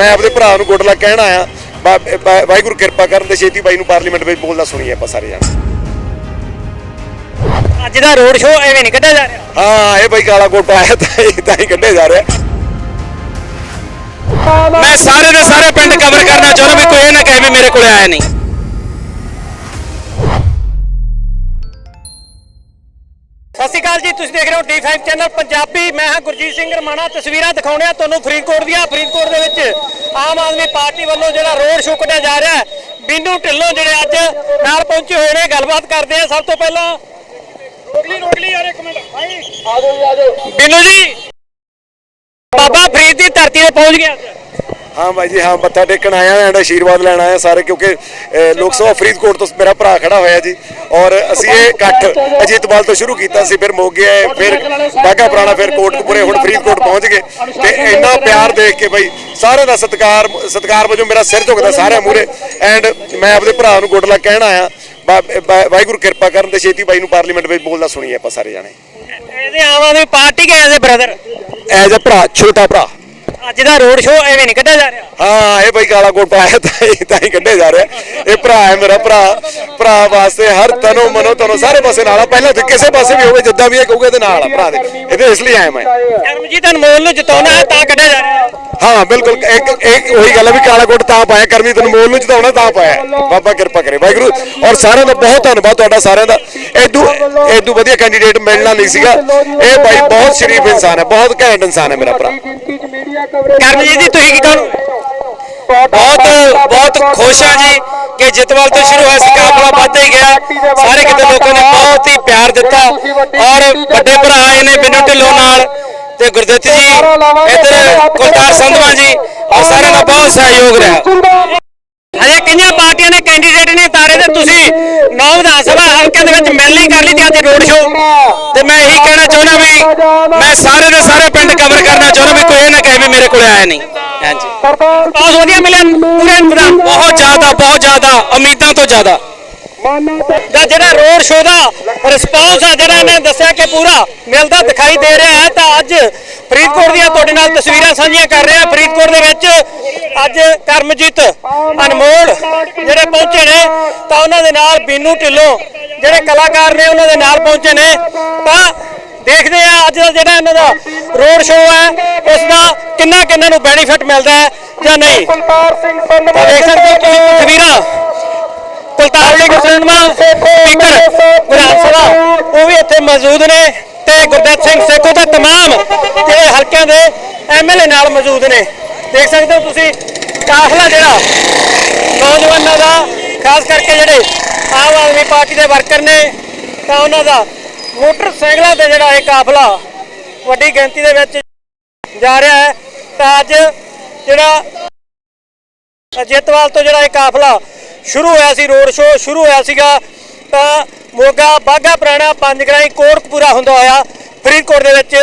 ਮੈਂ ਆਪਣੇ ਭਰਾ ਨੂੰ ਗੁੱਡ ਲੱਕ ਕਹਿਣ ਆਇਆ ਵਾਹਿਗੁਰੂ ਕਿਰਪਾ ਕਰਨ ਤੇ ਛੇਤੀ ਬਾਈ ਨੂੰ ਪਾਰਲੀਮੈਂਟ ਵਿੱਚ ਬੋਲਦਾ ਸੁਣੀਏ ਆਪਾਂ ਸਾਰੇ ਜਾਣੇ। ਅੱਜ ਦਾ ਰੋਡ ਸ਼ੋਅ ਐਵੇਂ ਨਹੀਂ ਕੱਢਿਆ ਜਾ ਰਿਹਾ। ਹਾਂ ਇਹ ਬਾਈ ਕਾਲਾ ਕੋਟ ਪਾਇਆ ਤਾਂ ਇਹ ਤਾਂ ਹੀ ਕੱਢਿਆ ਜਾ ਰਿਹਾ। ਮੈਂ ਸਾਰੇ ਦੇ ਸਾਰੇ ਪਿੰਡ ਕਵਰ ਕਰਨਾ ਚਾਹੁੰਦਾ ਵੀ ਕੋਈ ਇਹ ਨਾ ਕਹੇ ਵੀ ਮੇਰੇ ਕੋਲ ਆਇਆ ਨਹੀਂ। 25 ਚੈਨਲ ਪੰਜਾਬੀ ਮੈਂ ਹਾਂ ਗੁਰਜੀਤ ਸਿੰਘ ਰਮਾਣਾ। ਤਸਵੀਰਾਂ ਦਿਖਾਉਣੇ ਆ ਤੁਹਾਨੂੰ ਫਰੀਦਕੋਟ ਦੀਆਂ ਫਰੀਦਕੋਟ ਦੇ ਵਿੱਚ ਆਮ ਆਦਮੀ ਪਾਰਟੀ ਵੱਲੋਂ ਜਿਹੜਾ ਰੋਡ ਸ਼ੋਅ ਕੱਢਿਆ ਜਾ ਰਿਹਾ ਹੈ ਬਿੰਦੂ ਢਿੱਲੋਂ ਜਿਹੜੇ ਅੱਜ ਨਾਲ ਪਹੁੰਚੇ ਹੋਏ ਨੇ ਗੱਲਬਾਤ ਕਰਦੇ ਆ ਸਭ ਤੋਂ ਪਹਿਲਾਂ ਰੋਡਲੀ ਰੋਡਲੀ ਯਾਰ ਇੱਕ ਭਾਈ। ਆ ਜਾਓ ਬਿੰਦੂ ਜੀ ਬਾਬਾ ਫਰੀਦ ਦੀ ਧਰਤੀ ਤੇ ਪਹੁੰਚ ਗਿਆ। ਅੱਜ ਹਾਂ ਬਾਈ ਜੀ ਹਾਂ ਮੱਥਾ ਟੇਕਣ ਆਇਆ ਐਂਡ ਆਸ਼ੀਰਵਾਦ ਲੈਣ ਆਇਆ ਸਾਰੇ ਕਿਉਂਕਿ ਲੋਕ ਸਭਾ ਫਰੀਦਕੋਟ ਤੋਂ ਮੇਰਾ ਭਰਾ ਖੜਾ ਹੋਇਆ ਜੀ ਔਰ ਅਸੀਂ ਇਹ ਇਕੱਠ ਅਜੀਤਵਾਲ ਤੋਂ ਸ਼ੁਰੂ ਕੀਤਾ ਸੀ ਫਿਰ ਮੋਗੇ ਆਏ ਫਿਰ ਬਾਗਾ ਪੁਰਾਣਾ ਫਿਰ ਕੋਟਕਪੂਰੇ ਹੁਣ ਫਰੀਦਕੋਟ ਪਹੁੰਚ ਗਏ। ਤੇ ਇੰਨਾ ਪਿਆਰ ਦੇਖ ਕੇ ਬਾਈ ਸਾਰਿਆਂ ਦਾ ਸਤਿਕਾਰ ਸਤਿਕਾਰ ਵਜੋਂ ਮੇਰਾ ਸਿਰ ਝੁਕਦਾ ਸਾਰਿਆਂ ਮੂਰੇ ਐਂਡ ਮੈਂ ਆਪਣੇ ਭਰਾ ਨੂੰ ਗੁੱਡ ਲੱਕ ਕਹਿਣ ਆਇਆ ਵਾਹਿਗੁਰੂ ਕਿਰਪਾ ਕਰਨ ਤੇ ਛੇਤੀ ਬਾਈ ਨੂੰ ਪਾਰਲੀਮੈਂਟ ਵਿੱਚ ਬੋਲਦਾ ਸੁਣੀਏ ਆਪਾਂ ਸਾਰੇ ਜਾਣੇ। ਇਹਦੇ ਆਮ ਆਦਮੀ ਪਾਰਟੀ ਕੇ ਐਜ਼ ਬ੍ਰਦਰ ਐਜ ਅ ਭਰਾ ਛੋਟਾ ਭਰਾ। ਅੱਜ ਦਾ ਰੋਡ ਸ਼ੋਅ ਐਵੇਂ ਨਹੀਂ ਕੱਢਿਆ ਜਾ ਰਿਹਾ। ਹਾਂ ਇਹ ਬਾਈ ਕਾਲਾ ਕੋਟ ਪਾਇਆ ਤਾਂ ਹੀ ਕੱਢਿਆ ਜਾ ਰਿਹਾ। ਇਹ ਭਰਾ ਹੈ ਮੇਰਾ ਭਰਾ ਭਰਾ ਵਾਸਤੇ ਹਰ ਤਨੋ ਮਨੋ ਤਨੋ ਸਾਰੇ ਪਾਸੇ ਨਾਲ ਆ। ਪਹਿਲਾਂ ਤੇ ਕਿਸੇ ਪਾਸੇ ਵੀ ਹੋਵੇ ਜਿੱਦਾਂ ਵੀ ਇਹ ਕਹੂਗੇ ਤੇ ਨਾਲ ਆ ਭਰਾ ਦੇ। ਇਹਦੇ ਇਸ ਲਈ ਆਇਆ ਮੈਂ। ਕਰਮਜੀਤ ਅਨਮੋਲ ਨੂੰ ਜਿਤਾਉਣਾ ਹੈ ਤਾਂ ਕੱਢਿਆ ਜਾ ਰਿਹਾ। ਹਾਂ, ਬਿਲਕੁਲ, ਇੱਕ ਇੱਕ ਉਹੀ ਗੱਲ ਹੈ ਵੀ ਕਾਲਾ ਕੋਟ ਤਾਂ ਪਾਇਆ ਕਰਮੀ ਤੈਨੂੰ ਨੂੰ ਜਿਤਾਉਣਾ ਤਾਂ ਪਾਇਆ। ਬਾਬਾ ਕਿਰਪਾ ਕਰੇ, ਵਾਹਿਗੁਰੂ, ਔਰ ਸਾਰਿਆਂ ਦਾ ਬਹੁਤ ਧੰਨਵਾਦ ਤੁਹਾਡਾ, ਸਾਰਿਆਂ ਦਾ। ਐਦੂ ਐਦੂ ਵਧੀਆ ਕੈਂਡੀਡੇਟ ਮਿਲਣਾ ਨਹੀਂ ਸੀਗਾ। ਇਹ ਬਾਈ ਬਹੁਤ ਸ਼ਰੀਫ ਇਨਸਾਨ ਹੈ, ਬਹੁਤ ਘੈਂਟ ਇਨਸਾਨ ਹੈ ਮੇਰਾ ਭਰਾ। ਕਰਮਜੀਤ ਜੀ, ਤੁਸੀਂ ਕੀ ਕਹੋ ਬਹੁਤ ਬਹੁਤ ਖੁਸ਼ ਆ ਜੀ ਕਿ ਜਿਤਵਾਲ ਤੋਂ ਸ਼ੁਰੂ ਹੋਇਆ ਸੀ ਕਾਫਲਾ ਵੱਧਦਾ ਹੀ ਗਿਆ। ਸਾਰੇ ਕਿਤੇ ਲੋਕਾਂ ਨੇ ਬਹੁਤ ਹੀ ਪਿਆਰ ਦਿੱਤਾ। ਔਰ ਵੱਡੇ ਭਰਾ ਆਏ ਨੇ, ਬਿੰਨੂ ਢਿੱਲੋਂ ਨਾਲ। ਤੇ ਗੁਰਦਿੱਤ ਜੀ ਇੱਧਰ ਕੁਲਤਾਰ ਸੰਧਵਾ ਜੀ ਔਰ ਸਾਰਿਆਂ ਦਾ ਬਹੁਤ ਸਹਿਯੋਗ ਰਿਹਾ। ਹਜੇ ਕਿੰਨੀਆਂ ਪਾਰਟੀਆਂ ਨੇ ਕੈਂਡੀਡੇਟ ਨੇ ਤਾਰੇ ਤੇ ਤੁਸੀਂ ਨੌ ਵਿਧਾਨ ਸਭਾ ਹਲਕੇ ਦੇ ਵਿੱਚ ਮਿਲ ਨਹੀਂ ਕਰ ਲਈ ਤੇ ਅੱਜ ਰੋਡ ਸ਼ੋਅ ਤੇ ਮੈਂ ਇਹੀ ਕਹਿਣਾ ਚਾਹੁੰਦਾ ਵੀ ਮੈਂ ਸਾਰੇ ਦੇ ਸਾਰੇ ਪਿੰਡ ਕਵਰ ਕਰਨਾ ਚਾਹੁੰਦਾ ਵੀ ਕੋਈ ਇਹ ਨਾ ਕਹੇ ਵੀ ਮੇਰੇ ਕੋਲ ਆਇਆ ਨਹੀਂ। ਹਾਂਜੀ। ਬਹੁਤ ਵਧੀਆ ਮਿਲਿਆ ਪੂਰੇ ਬਹੁਤ ਜ਼ਿਆਦਾ ਬਹੁਤ ਜ਼ਿਆਦਾ ਉਮੀਦਾਂ ਤੋਂ ਜ਼ਿਆਦਾ। ਦਾ ਜਿਹੜਾ ਰੋਡ ਸ਼ੋਅ ਦਾ ਰਿਸਪੌਂਸ ਆ, ਜਿਹੜਾ ਇਹਨੇ ਦੱਸਿਆ ਕਿ ਪੂਰਾ ਮਿਲਦਾ ਦਿਖਾਈ ਦੇ ਰਿਹਾ ਹੈ, ਤਾਂ ਅੱਜ ਫਰੀਦਕੋਟ ਦੀਆਂ ਤੁਹਾਡੇ ਨਾਲ ਤਸਵੀਰਾਂ ਸਾਂਝੀਆਂ ਕਰ ਰਿਹਾ ਫਰੀਦਕੋਟ ਦੇ ਵਿੱਚ ਅੱਜ ਕਰਮਜੀਤ ਅਨਮੋਲ ਜਿਹੜੇ ਪਹੁੰਚੇ ਨੇ, ਤਾਂ ਉਹਨਾਂ ਦੇ ਨਾਲ ਬੀਨੂ ਢਿੱਲੋਂ ਜਿਹੜੇ ਕਲਾਕਾਰ ਨੇ, ਉਹਨਾਂ ਦੇ ਨਾਲ ਪਹੁੰਚੇ ਨੇ। ਤਾਂ ਦੇਖਦੇ ਆ, ਅੱਜ ਦਾ ਜਿਹੜਾ ਇਹਨਾਂ ਦਾ ਰੋਡ ਸ਼ੋਅ ਹੈ, ਉਸ ਦਾ ਕਿੰਨਾ ਕਿੰਨਾ ਨੂੰ ਬੈਨੀਫਿਟ ਮਿਲਦਾ ਹੈ ਜਾਂ ਨਹੀਂ? ਤਾਂ ਦੇਖ ਸਕਦੇ ਹੋ ਤੁਸੀਂ ਤਸਵੀਰਾਂ ਕੁਲਤਾਰ ਸਿੰਘ ਸੰਧਵਾ ਸਪੀਕਰ ਵਿਧਾਨ ਸਭਾ ਉਹ ਵੀ ਇੱਥੇ ਮੌਜੂਦ ਨੇ ਤੇ ਗੁਰਦੇਵ ਸਿੰਘ ਸੇਖੋਂ ਤੇ तमाम ਜਿਹੜੇ ਹਲਕਿਆਂ ਦੇ ਐਮਐਲਏ ਨਾਲ ਮੌਜੂਦ ਨੇ ਦੇਖ ਸਕਦੇ ਹੋ ਤੁਸੀਂ ਕਾਫਲਾ ਜਿਹੜਾ ਨੌਜਵਾਨਾਂ ਦਾ ਖਾਸ ਕਰਕੇ ਜਿਹੜੇ ਆਮ ਆਦਮੀ ਪਾਰਟੀ ਦੇ ਵਰਕਰ ਨੇ ਤਾਂ ਉਹਨਾਂ ਦਾ ਮੋਟਰਸਾਈਕਲਾਂ ਤੇ ਜਿਹੜਾ ਇਹ ਕਾਫਲਾ ਵੱਡੀ ਗਿਣਤੀ ਦੇ ਵਿੱਚ ਜਾ ਰਿਹਾ ਹੈ ਤਾਂ ਅੱਜ ਜਿਹੜਾ ਜੇਤਵਾਲ ਤੋਂ ਜਿਹੜਾ ਇਹ ਕਾਫਲਾ ਸ਼ੁਰੂ ਹੋਇਆ ਸੀ ਰੋਡ ਸ਼ੋਅ ਸ਼ੁਰੂ ਹੋਇਆ ਸੀਗਾ ਤਾਂ ਮੋਗਾ ਬਾਗਾ ਪੁਰਾਣਾ ਪੰਜਗਰਾਈ ਕੋਟਕਪੂਰਾ ਹੁੰਦਾ ਹੋਇਆ ਫਰੀਦਕੋਟ ਦੇ ਵਿੱਚ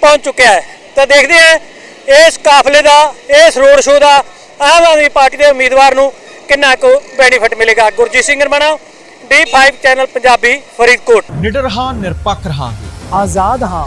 ਪਹੁੰਚ ਚੁੱਕਿਆ ਹੈ। ਤਾਂ ਦੇਖਦੇ ਹਾਂ ਇਸ ਕਾਫਲੇ ਦਾ ਇਸ ਰੋਡ ਸ਼ੋਅ ਦਾ ਆਮ ਆਦਮੀ ਪਾਰਟੀ ਦੇ ਉਮੀਦਵਾਰ ਨੂੰ ਕਿੰਨਾ ਕੁ ਬੈਨੀਫਿਟ ਮਿਲੇਗਾ? Gurjeet Singh Ramana D5 channel Punjabi Faridkot. ਨਿਡਰ ਹਾਂ ਨਿਰਪੱਖ ਰਹਾਂਗੇ। ਆਜ਼ਾਦ ਹਾਂ।